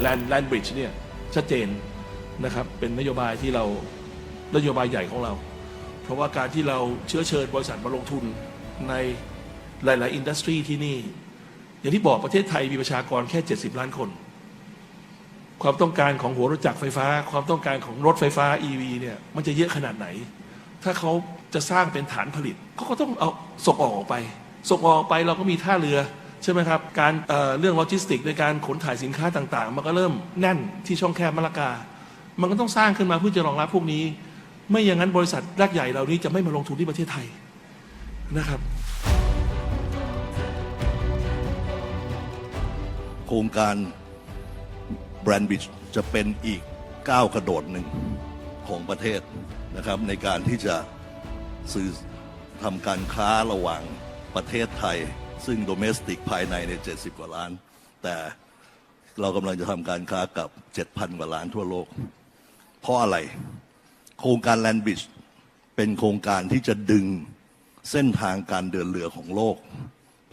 แลนด์แลนบริดจ์เนี่ยชัดเจนนะครับเป็นนโยบายที่เรานโยบายใหญ่ของเรา เพราะว่าการที่เราเชื้อเชิญบริษัทมาลงทุนในหลาย ๆ อินดัสทรีที่นี่ อย่างที่บอกประเทศไทยมีประชากรแค่ 70 ล้านคน ความต้องการของหัวรถจักรไฟฟ้า ความต้องการของรถไฟฟ้า EV เนี่ยมันจะเยอะขนาดไหน ถ้าเขาจะสร้างเป็นฐานผลิตเขาก็ต้องเอาส่งออกออกไปส่งออกไปเราก็มีท่าเรือ ช่ไหมครับ การเเรื่องโลจิสติกในการขนถ่ายสินค้าต่างๆ มันก็เริ่มแน่นที่ช่องแคบมะละกา มันก็ต้องสร้างขึ้นมาเพื่อจะรองรับพวกนี้ ไม่อย่างนั้นบริษัทรกใหญ่เหล่านี้จะไม่มาลงทุนที่ประเทศไทยนะครับโครงการแบรนด์บิชจะเป็นอีกก้าวกระโดดหนึ่งของประเทศนะครับ ในการที่จะสื่อทำการค้าระหว่างประเทศไทย ซึ่งโดเมสติกภายในใน 70 กว่าล้าน แต่เรากำลังจะทำการค้ากับ 7,000 กว่าล้านทั่วโลก เพราะอะไร โครงการแลนด์บิชเป็นโครงการที่จะดึงเส้นทางการเดินเรือของโลก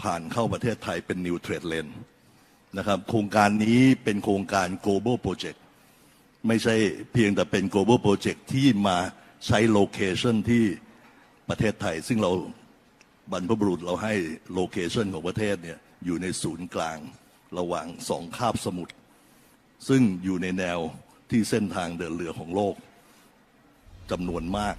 ผ่านเข้าประเทศไทยเป็น New Trade Lane นะครับโครงการนี้เป็นโครงการ global project ไม่ใช่เพียงแต่เป็น global project ที่มาใช้โลเคชันที่ประเทศไทย ซึ่งเรา บรรพบุรุษเราให้โลเคชันของประเทศเนี่ยอยู่ในศูนย์กลางระหว่างสองคาบสมุทรซึ่งอยู่ในแนวที่เส้นทางเดินเรือของโลกจำนวนมาก